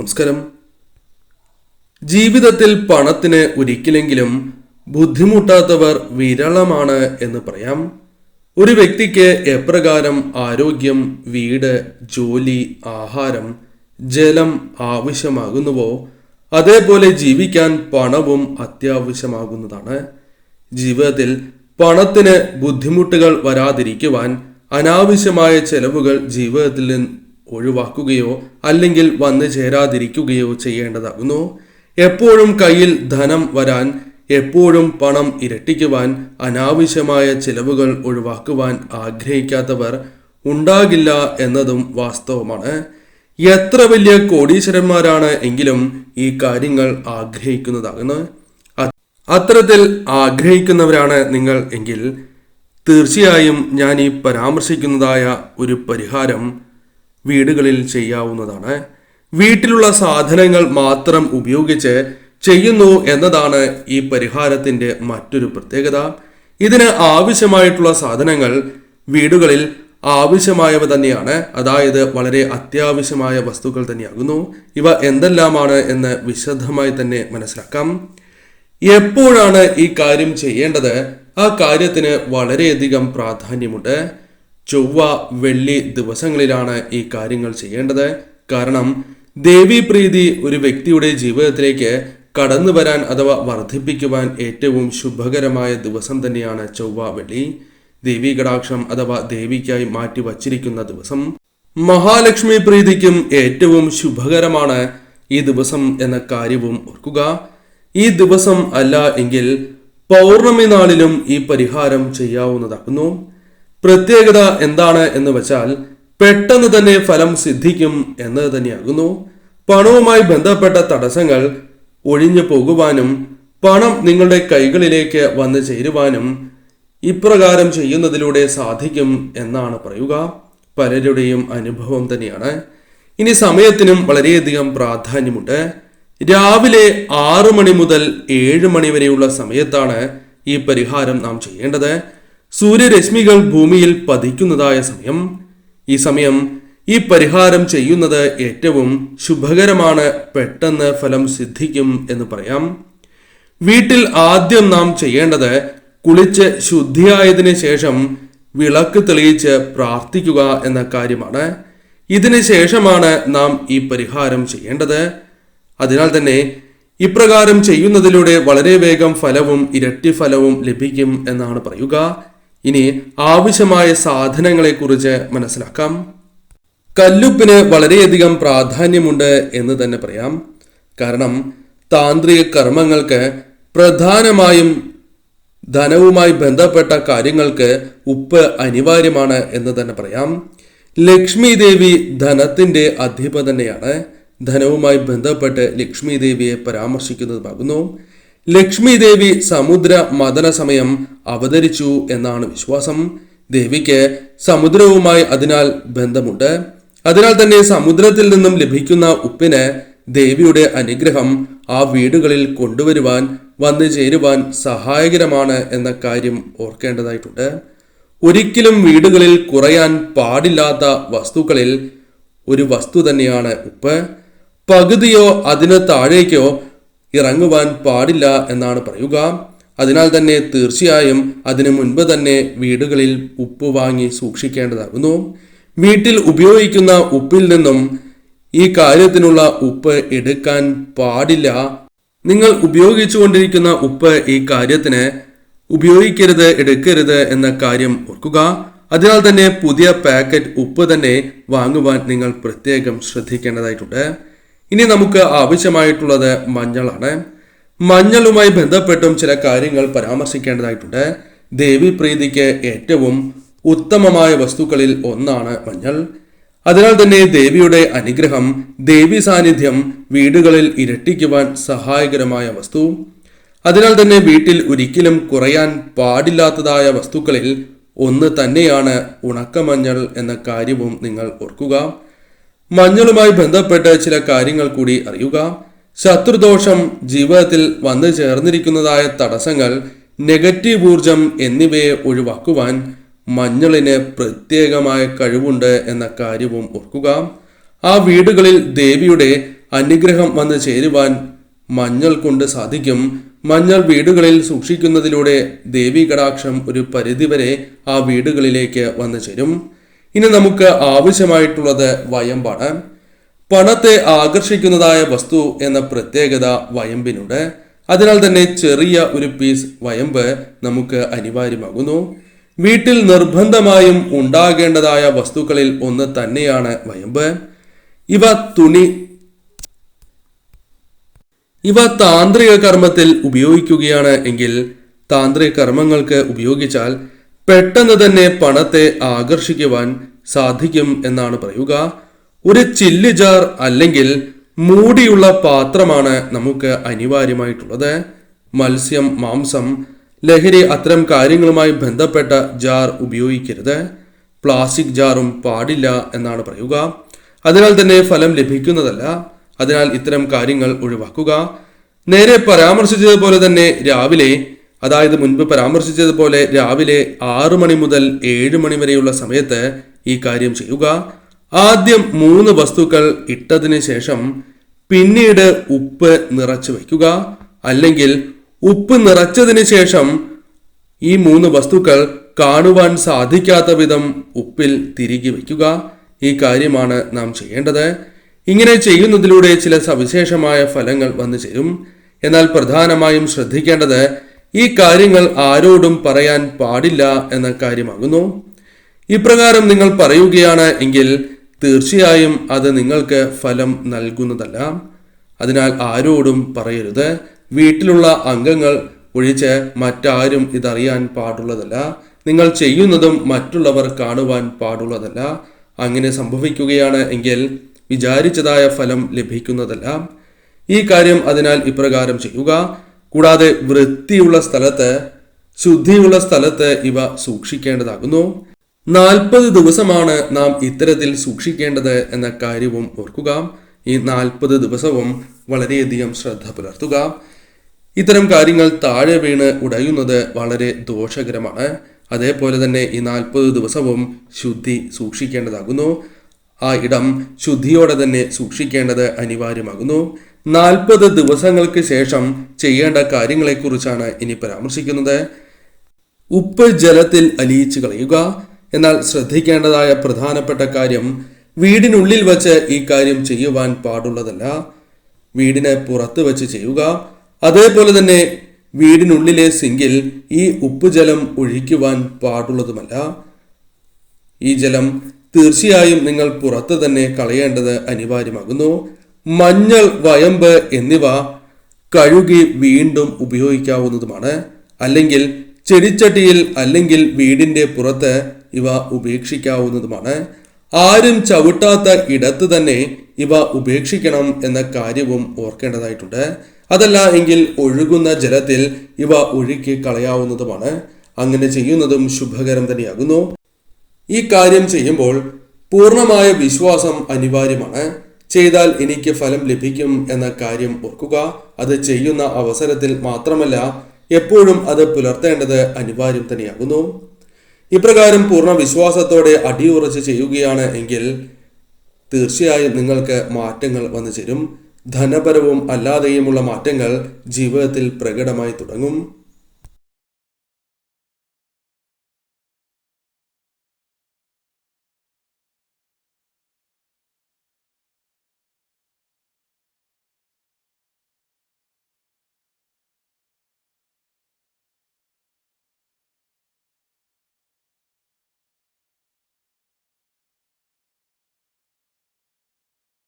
നമസ്കാരം. ജീവിതത്തിൽ പണത്തിന് ഒരിക്കലെങ്കിലും ബുദ്ധിമുട്ടാത്തവർ വിരളമാണ് എന്ന് പറയാം. ഒരു വ്യക്തിക്ക് എപ്രകാരം ആരോഗ്യം വീട് ജോലി ആഹാരം ജലം ആവശ്യമാകുന്നുവോ അതേപോലെ ജീവിക്കാൻ പണവും അത്യാവശ്യമാകുന്നതാണ്. ജീവിതത്തിൽ പണത്തിന് ബുദ്ധിമുട്ടുകൾ വരാതിരിക്കുവാൻ അനാവശ്യമായ ചെലവുകൾ ജീവിതത്തിൽ ഒഴിവാക്കുകയോ അല്ലെങ്കിൽ വന്നു ചേരാതിരിക്കുകയോ ചെയ്യേണ്ടതാകുന്നു. എപ്പോഴും കയ്യിൽ ധനം വരാൻ എപ്പോഴും പണം ഇരട്ടിക്കുവാൻ അനാവശ്യമായ ചിലവുകൾ ഒഴിവാക്കുവാൻ ആഗ്രഹിക്കാത്തവർ ഉണ്ടാകില്ല എന്നതും വാസ്തവമാണ്. എത്ര വലിയ കോടീശ്വരന്മാരാണ് എങ്കിലും ഈ കാര്യങ്ങൾ ആഗ്രഹിക്കുന്നതാകുന്നു. അത്തരത്തിൽ ആഗ്രഹിക്കുന്നവരാണ് നിങ്ങൾ എങ്കിൽ തീർച്ചയായും ഞാൻ ഈ പരാമർശിക്കുന്നതായ ഒരു പരിഹാരം വീടുകളിൽ ചെയ്യാവുന്നതാണ്. വീട്ടിലുള്ള സാധനങ്ങൾ മാത്രം ഉപയോഗിച്ച് ചെയ്യുന്നു എന്നതാണ് ഈ പരിഹാരത്തിന്റെ മറ്റൊരു പ്രത്യേകത. ഇതിന് ആവശ്യമായിട്ടുള്ള സാധനങ്ങൾ വീടുകളിൽ ആവശ്യമായവ തന്നെയാണ്. അതായത് വളരെ അത്യാവശ്യമായ വസ്തുക്കൾ തന്നെയാകുന്നു. ഇവ എന്തെല്ലാമാണ് എന്ന് വിശദമായി തന്നെ മനസ്സിലാക്കാം. എപ്പോഴാണ് ഈ കാര്യം ചെയ്യേണ്ടത്? ആ കാര്യത്തിന് വളരെയധികം പ്രാധാന്യമുണ്ട്. ചൊവ്വ വെള്ളി ദിവസങ്ങളിലാണ് ഈ കാര്യങ്ങൾ ചെയ്യേണ്ടത്. കാരണം ദേവീപ്രീതി ഒരു വ്യക്തിയുടെ ജീവിതത്തിലേക്ക് കടന്നു വരാൻ അഥവാ വർദ്ധിപ്പിക്കുവാൻ ഏറ്റവും ശുഭകരമായ ദിവസം തന്നെയാണ് ചൊവ്വ വെള്ളി. ദേവീ കടാക്ഷം അഥവാ ദേവിക്കായി മാറ്റി വച്ചിരിക്കുന്ന ദിവസം മഹാലക്ഷ്മി പ്രീതിക്കും ഏറ്റവും ശുഭകരമാണ് ഈ ദിവസം എന്ന കാര്യവും ഓർക്കുക. ഈ ദിവസം അല്ല എങ്കിൽ പൗർണമി നാളിലും ഈ പരിഹാരം ചെയ്യാവുന്നതാകുന്നു. പ്രത്യേകത എന്താണ് എന്ന് വെച്ചാൽ പെട്ടെന്ന് തന്നെ ഫലം സിദ്ധിക്കും എന്നത് തന്നെയാകുന്നു. പണവുമായി ബന്ധപ്പെട്ട തടസ്സങ്ങൾ ഒഴിഞ്ഞു പോകുവാനും പണം നിങ്ങളുടെ കൈകളിലേക്ക് വന്നു ചേരുവാനും ഇപ്രകാരം ചെയ്യുന്നതിലൂടെ സാധിക്കും എന്നാണ് പറയുക. പലരുടെയും അനുഭവം തന്നെയാണ്. ഇനി സമയത്തിനും വളരെയധികം പ്രാധാന്യമുണ്ട്. രാവിലെ ആറു മണി മുതൽ ഏഴ് മണി വരെയുള്ള സമയത്താണ് ഈ പരിഹാരം നാം ചെയ്യേണ്ടത്. സൂര്യരശ്മികൾ ഭൂമിയിൽ പതിക്കുന്നതായ സമയം. ഈ സമയം ഈ പരിഹാരം ചെയ്യുന്നത് ഏറ്റവും ശുഭകരമാണ് പെട്ടെന്ന് ഫലം സിദ്ധിക്കും എന്ന് പറയാം. വീട്ടിൽ ആദ്യം നാം ചെയ്യേണ്ടത് കുളിച്ച് ശുദ്ധിയായതിനു ശേഷം വിളക്ക് തെളിയിച്ച് പ്രാർത്ഥിക്കുക എന്ന കാര്യമാണ്. ഇതിന് ശേഷമാണ് നാം ഈ പരിഹാരം ചെയ്യേണ്ടത്. അതിനാൽ തന്നെ ഇപ്രകാരം ചെയ്യുന്നതിലൂടെ വളരെ വേഗം ഫലവും ഇരട്ടി ഫലവും ലഭിക്കും എന്നാണ് പറയുക. ഇനി ആവശ്യമായ സാധനങ്ങളെക്കുറിച്ച് മനസ്സിലാക്കാം. കല്ലുപ്പിന് വളരെയധികം പ്രാധാന്യമുണ്ട് എന്ന് തന്നെ പറയാം. കാരണം താന്ത്രിക കർമ്മങ്ങൾക്ക് പ്രധാനമായും ധനവുമായി ബന്ധപ്പെട്ട കാര്യങ്ങൾക്ക് ഉപ്പ് അനിവാര്യമാണ് എന്ന് തന്നെ പറയാം. ലക്ഷ്മി ദേവി ധനത്തിന്റെ അധിപ തന്നെയാണ് ധനവുമായി ബന്ധപ്പെട്ട് ലക്ഷ്മി ദേവിയെ പരാമർശിക്കുന്നതാകുന്നു ലക്ഷ്മി ദേവി സമുദ്ര മദന സമയം അവതരിച്ചു എന്നാണ് വിശ്വാസം. ദേവിക്ക് സമുദ്രവുമായി അതിനാൽ ബന്ധമുണ്ട്. അതിനാൽ തന്നെ സമുദ്രത്തിൽ നിന്നും ലഭിക്കുന്ന ഉപ്പിന് ദേവിയുടെ അനുഗ്രഹം ആ വീടുകളിൽ കൊണ്ടുവരുവാൻ വന്നു ചേരുവാൻ സഹായകരമാണ് എന്ന കാര്യം ഓർക്കേണ്ടതായിട്ടുണ്ട്. ഒരിക്കലും വീടുകളിൽ കുറയാൻ പാടില്ലാത്ത വസ്തുക്കളിൽ ഒരു വസ്തു തന്നെയാണ് ഉപ്പ്. പകുതിയോ അതിന് താഴേക്കോ ഇറങ്ങുവാൻ പാടില്ല എന്നാണ് പറയുക. അതിനാൽ തന്നെ തീർച്ചയായും അതിനു മുൻപ് തന്നെ വീടുകളിൽ ഉപ്പ് വാങ്ങി സൂക്ഷിക്കേണ്ടതാകുന്നു. വീട്ടിൽ ഉപയോഗിക്കുന്ന ഉപ്പിൽ നിന്നും ഈ കാര്യത്തിനുള്ള ഉപ്പ് എടുക്കാൻ പാടില്ല. നിങ്ങൾ ഉപയോഗിച്ചുകൊണ്ടിരിക്കുന്ന ഉപ്പ് ഈ കാര്യത്തിന് ഉപയോഗിക്കരുത് എടുക്കരുത് എന്ന കാര്യം ഓർക്കുക. അതിനാൽ തന്നെ പുതിയ പാക്കറ്റ് ഉപ്പ് തന്നെ വാങ്ങുവാൻ നിങ്ങൾ പ്രത്യേകം ശ്രദ്ധിക്കേണ്ടതായിട്ടുണ്ട്. ഇനി നമുക്ക് ആവശ്യമായിട്ടുള്ളത് മഞ്ഞളാണ്. മഞ്ഞളുമായി ബന്ധപ്പെട്ടും ചില കാര്യങ്ങൾ പരാമർശിക്കേണ്ടതായിട്ടുണ്ട്. ദേവി പ്രീതിക്ക് ഏറ്റവും ഉത്തമമായ വസ്തുക്കളിൽ ഒന്നാണ് മഞ്ഞൾ. അതിനാൽ തന്നെ ദേവിയുടെ അനുഗ്രഹം ദേവി സാന്നിധ്യം വീടുകളിൽ ഇരട്ടിക്കുവാൻ സഹായകരമായ വസ്തു. അതിനാൽ തന്നെ വീട്ടിൽ ഒരിക്കലും കുറയാൻ പാടില്ലാത്തതായ വസ്തുക്കളിൽ ഒന്ന് തന്നെയാണ് ഉണക്കമഞ്ഞൾ എന്ന കാര്യവും നിങ്ങൾ ഓർക്കുക. മഞ്ഞളുമായി ബന്ധപ്പെട്ട് ചില കാര്യങ്ങൾ കൂടി അറിയുക. ശത്രുദോഷം ജീവിതത്തിൽ വന്നു ചേർന്നിരിക്കുന്നതായ തടസ്സങ്ങൾ നെഗറ്റീവ് ഊർജം എന്നിവയെ ഒഴിവാക്കുവാൻ മഞ്ഞളിന് പ്രത്യേകമായ കഴിവുണ്ട് എന്ന കാര്യവും ഓർക്കുക. ആ വീടുകളിൽ ദേവിയുടെ അനുഗ്രഹം വന്ന് ചേരുവാൻ മഞ്ഞൾ കൊണ്ട് സാധിക്കും. മഞ്ഞൾ വീടുകളിൽ സൂക്ഷിക്കുന്നതിലൂടെ ദേവി കടാക്ഷം ഒരു പരിധിവരെ ആ വീടുകളിലേക്ക് വന്നു ചേരും. ഇനി നമുക്ക് ആവശ്യമായിട്ടുള്ളത് വയമ്പാണ്. പണത്തെ ആകർഷിക്കുന്നതായ വസ്തു എന്ന പ്രത്യേകത വയമ്പിനുണ്ട്. അതിനാൽ തന്നെ ചെറിയ ഒരു പീസ് വയമ്പ് നമുക്ക് അനിവാര്യമാകുന്നു. വീട്ടിൽ നിർബന്ധമായും ഉണ്ടാകേണ്ടതായ വസ്തുക്കളിൽ ഒന്ന് തന്നെയാണ് വയമ്പ്. ഇവ തുണി ഇവ താന്ത്രിക കർമ്മത്തിൽ ഉപയോഗിക്കുകയാണ് എങ്കിൽ താന്ത്രിക കർമ്മങ്ങൾക്ക് ഉപയോഗിച്ചാൽ പെട്ടെന്ന് തന്നെ പണത്തെ ആകർഷിക്കുവാൻ സാധിക്കും എന്നാണ് പറയുക. ഒരു ചില്ല് ജാർ അല്ലെങ്കിൽ മൂടിയുള്ള പാത്രമാണ് നമുക്ക് അനിവാര്യമായിട്ടുള്ളത്. മത്സ്യം മാംസം ലഹരി അത്തരം കാര്യങ്ങളുമായി ബന്ധപ്പെട്ട ജാർ ഉപയോഗിക്കരുത്. പ്ലാസ്റ്റിക് ജാറും പാടില്ല എന്നാണ് പറയുക. അതിനാൽ തന്നെ ഫലം ലഭിക്കുന്നതല്ല. അതിനാൽ ഇത്തരം കാര്യങ്ങൾ ഒഴിവാക്കുക. നേരെ പരാമർശിച്ചതുപോലെ തന്നെ രാവിലെ അതായത് മുൻപ് പരാമർശിച്ചതുപോലെ രാവിലെ ആറു മണി മുതൽ ഏഴ് മണി വരെയുള്ള സമയത്ത് ഈ കാര്യം ചെയ്യുക. ആദ്യം മൂന്ന് വസ്തുക്കൾ ഇട്ടതിന് ശേഷം പിന്നീട് ഉപ്പ് നിറച്ചു വയ്ക്കുക. അല്ലെങ്കിൽ ഉപ്പ് നിറച്ചതിന് ശേഷം ഈ മൂന്ന് വസ്തുക്കൾ കാണുവാൻ സാധിക്കാത്ത വിധം ഉപ്പിൽ തിരികെ വയ്ക്കുക. ഈ കാര്യമാണ് നാം ചെയ്യേണ്ടത്. ഇങ്ങനെ ചെയ്യുന്നതിലൂടെ ചില സവിശേഷമായ ഫലങ്ങൾ വന്നു ചേരും. എന്നാൽ പ്രധാനമായും ശ്രദ്ധിക്കേണ്ടത് ഈ കാര്യങ്ങൾ ആരോടും പറയാൻ പാടില്ല എന്ന കാര്യമാകുന്നു. ഇപ്രകാരം നിങ്ങൾ പറയുകയാണ് എങ്കിൽ തീർച്ചയായും അത് നിങ്ങൾക്ക് ഫലം നൽകുന്നതല്ല. അതിനാൽ ആരോടും പറയരുത്. വീട്ടിലുള്ള അംഗങ്ങൾ ഒഴിച്ച് മറ്റാരും ഇതറിയാൻ പാടുള്ളതല്ല. നിങ്ങൾ ചെയ്യുന്നതും മറ്റുള്ളവർ കാണുവാൻ പാടുള്ളതല്ല. അങ്ങനെ സംഭവിക്കുകയാണ് എങ്കിൽ വിചാരിച്ചതായ ഫലം ലഭിക്കുന്നതല്ല. ഈ കാര്യം അതിനാൽ ഇപ്രകാരം ചെയ്യുക. കൂടാതെ വൃത്തിയുള്ള സ്ഥലത്ത് ശുദ്ധിയുള്ള സ്ഥലത്ത് ഇവ സൂക്ഷിക്കേണ്ടതാകുന്നു. നാൽപ്പത് ദിവസമാണ് നാം ഇത്തരത്തിൽ സൂക്ഷിക്കേണ്ടത് എന്ന കാര്യവും ഓർക്കുക. ഈ നാൽപ്പത് ദിവസവും വളരെയധികം ശ്രദ്ധ പുലർത്തുക. ഇത്തരം കാര്യങ്ങൾ താഴെ വീണ് ഉടയുന്നത് വളരെ ദോഷകരമാണ്. അതേപോലെ തന്നെ ഈ നാൽപ്പത് ദിവസവും ശുദ്ധി സൂക്ഷിക്കേണ്ടതാകുന്നു. ആ ഇടം ശുദ്ധിയോടെ തന്നെ സൂക്ഷിക്കേണ്ടത് അനിവാര്യമാകുന്നു. നാൽപ്പത് ദിവസങ്ങൾക്ക് ശേഷം ചെയ്യേണ്ട കാര്യങ്ങളെക്കുറിച്ചാണ് ഇനി പരാമർശിക്കുന്നത്. ഉപ്പ് ജലത്തിൽ അലിയിച്ചു കളയുക. എന്നാൽ ശ്രദ്ധിക്കേണ്ടതായ പ്രധാനപ്പെട്ട കാര്യം വീടിനുള്ളിൽ വച്ച് ഈ കാര്യം ചെയ്യുവാൻ പാടുള്ളതല്ല. വീടിന് പുറത്ത് വെച്ച് ചെയ്യുക. അതേപോലെ തന്നെ വീടിനുള്ളിലെ സിങ്കിൽ ഈ ഉപ്പ് ജലം ഒഴിക്കുവാൻ പാടുള്ളതുമല്ല. ഈ ജലം തീർച്ചയായും നിങ്ങൾ പുറത്ത് തന്നെ കളയേണ്ടത് അനിവാര്യമാകുന്നു. മഞ്ഞൾ വയമ്പ് എന്നിവ കഴുകി വീണ്ടും ഉപയോഗിക്കാവുന്നതുമാണ്. അല്ലെങ്കിൽ ചെടിച്ചട്ടിയിൽ അല്ലെങ്കിൽ വീടിന്റെ പുറത്ത് ഇവ ഉപേക്ഷിക്കാവുന്നതുമാണ്. ആരും ചവിട്ടാത്ത ഇടത്ത് തന്നെ ഇവ ഉപേക്ഷിക്കണം എന്ന കാര്യവും ഓർക്കേണ്ടതായിട്ടുണ്ട്. അതല്ല എങ്കിൽ ഒഴുകുന്ന ജലത്തിൽ ഇവ ഒഴുക്കി കളയാവുന്നതുമാണ്. അങ്ങനെ ചെയ്യുന്നതും ശുഭകരം തന്നെയാകുന്നു. ഈ കാര്യം ചെയ്യുമ്പോൾ പൂർണമായ വിശ്വാസം അനിവാര്യമാണ്. ചെയ്താൽ എനിക്ക് ഫലം ലഭിക്കും എന്ന കാര്യം ഓർക്കുക. അത് ചെയ്യുന്ന അവസരത്തിൽ മാത്രമല്ല എപ്പോഴും അത് പുലർത്തേണ്ടത് അനിവാര്യം തന്നെയാകുന്നു. ഇപ്രകാരം പൂർണ വിശ്വാസത്തോടെ അടിയുറച്ച് ചെയ്യുകയാണ് എങ്കിൽ തീർച്ചയായും നിങ്ങൾക്ക് മാറ്റങ്ങൾ വന്നു ചേരും. ധനപരവും അല്ലാതെയുമുള്ള മാറ്റങ്ങൾ ജീവിതത്തിൽ പ്രകടമായി തുടങ്ങും.